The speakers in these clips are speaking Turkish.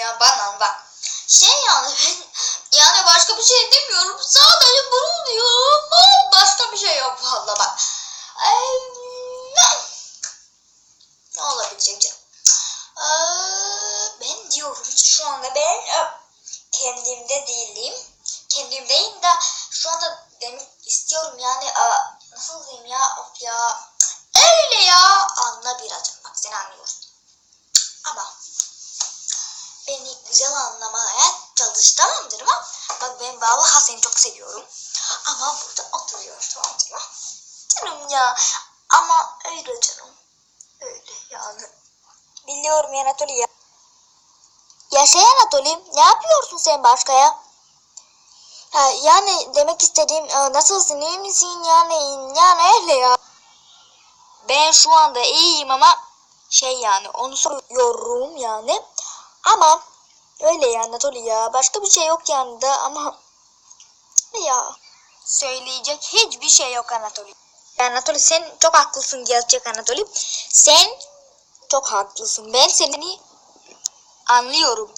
ya bana bak. Şey yani ben yani başka bir şey demiyorum. Sadece bunu diyorum. Başka bir şey yok valla bak. Ay, ne olabilecek canım? Ee, ben diyorum şu anda ben e, kendimde değilim. Kendimdeyim de şu anda demek istiyorum yani vallahi seni çok seviyorum. Ama burada oturuyorsun tamam mı? Canım ya ama öyle canım. Öyle yani. Biliyorum ya Anatoly ya. Ya şey Anatoly ne yapıyorsun sen başka ya? Ha, yani demek istediğim nasılsın iyi misin yani yani öyle ya. Ben şu anda iyiyim ama şey yani onu soruyorum yani. Ama öyle ya Anatoly ya başka bir şey yok yanında ama ya söyleyecek hiçbir şey yok Anatoly. Anatoly sen çok haklısın gerçek Anatoly. Sen çok haklısın. Ben seni anlıyorum.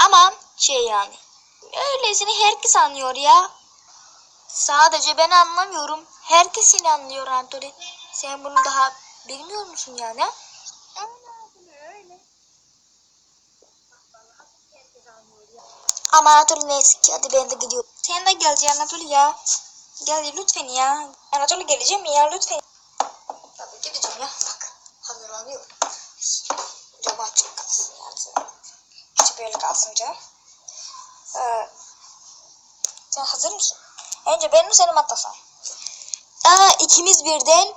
Ama şey yani öylesine herkes anlıyor ya. Sadece ben anlamıyorum. Herkes seni anlıyor Anatoly. Sen bunu daha bilmiyor musun yani? Ama Anatoly neyse ki hadi ben de gidiyorum. Sen de geleceksin Anatoly ya. Gel lütfen ya. Anatoly geleceğim mi ya lütfen. Tabii gideceğim ya. Bak hazırlanıyorum. Cam açık kalsın yani. Açık böyle kalsın cam. Ee, sen hazır mısın? Önce benim senin atlasan. Aa ikimiz birden.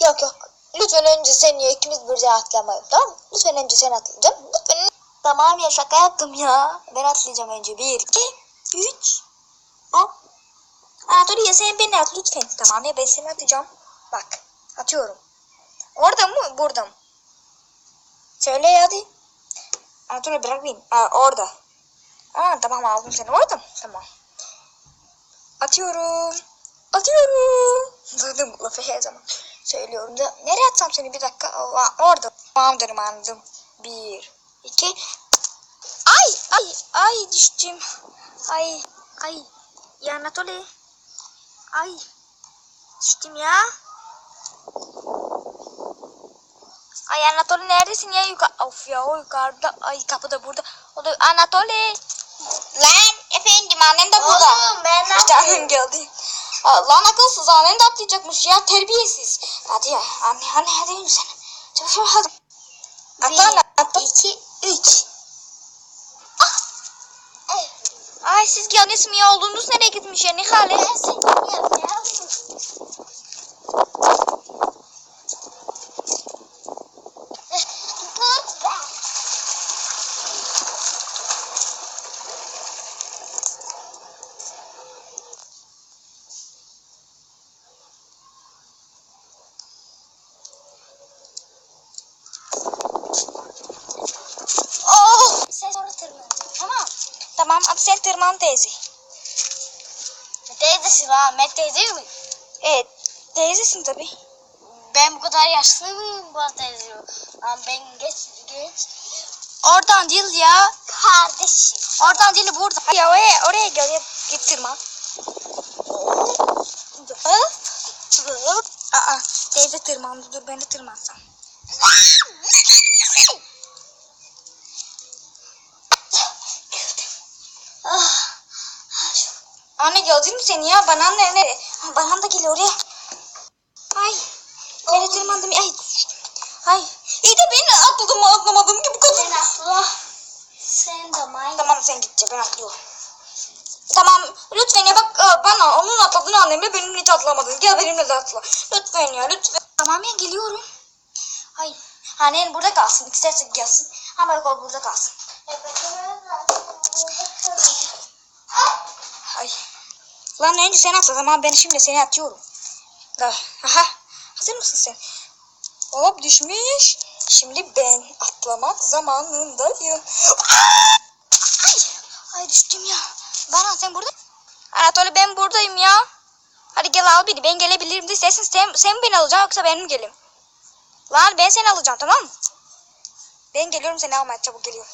Yok yok. Lütfen önce sen ya ikimiz birden atlamayalım tamam mı? Lütfen önce sen atlayacaksın. Lütfen. Tamam ya şaka yaptım ya. Ben atlayacağım önce. Bir, iki, üç. Hop. Anatoly ya sen beni at lütfen. Tamam ya ben seni atacağım. Bak atıyorum. Orada mı burada mı? Söyle hadi. Anatoly bırak beni. Aa, orada. Aa, tamam aldım seni. Orada mı? Tamam. Atıyorum. Atıyorum. Duydum bu lafı her zaman. Söylüyorum da. Nereye atsam seni bir dakika? Aa, orada. Tamam dedim anladım. Bir, iki. Ay ay ay düştüm. Ay ay. Ya Anatoly. Ay. Düştüm ya. Ay Anatoly neredesin ya? Yuka of ya o yukarıda. Ay kapı da burada. O da Anatoly. Lan efendim annem de burada. Oğlum ben İşte annem geldi. Lan akılsız annem de atlayacakmış ya terbiyesiz. Hadi ya anne anne hadi yürü sen. Çabuk çabuk hadi. Atla anne atla. 2 3 siz gelmiş mi ya oğlunuz nereye gitmiş ya Nihale? Ben seni yapacağım. Oh! Sen sonra tırman. Tamam. Tamam hadi sen tırman teyze. Teyzesi var. Ahmet teyze mi? Evet teyzesin tabi. Ben bu kadar yaşlı mıyım bu teyze? Ama ben geç geç. Oradan değil ya. Kardeşim. Oradan değil burada. Ya oraya, oraya gel ya git tırman. Aa, teyze tırmandı dur ben de tırmansam. Anne gördün mü seni ya? Banan ne? ne? Banan da geliyor oraya. Ay. Nereye tırmandım? Ay. Ay. İyi de ben atladım mı atlamadım ki bu kadar. Sen atla. Sen de may. Tamam sen gideceksin ben atlıyorum. Tamam lütfen ya bak e, bana onun atladığını annemle benim hiç atlamadın. Gel benimle de atla. Lütfen ya lütfen. Tamam ya geliyorum. Ay annen burada kalsın. İsterse gelsin. Ama yok burada kalsın. Lan önce sen atla tamam ben şimdi seni atıyorum. Da. Aha. Hazır mısın sen? Hop düşmüş. Şimdi ben atlamak zamanındayım. Ay. Ay düştüm ya. Bana sen burada. Anatoly ben buradayım ya. Hadi gel al beni. Ben gelebilirim de istersen sen, sen beni alacaksın yoksa benim gelim. Lan ben seni alacağım tamam mı? Ben geliyorum seni almaya çabuk geliyorum.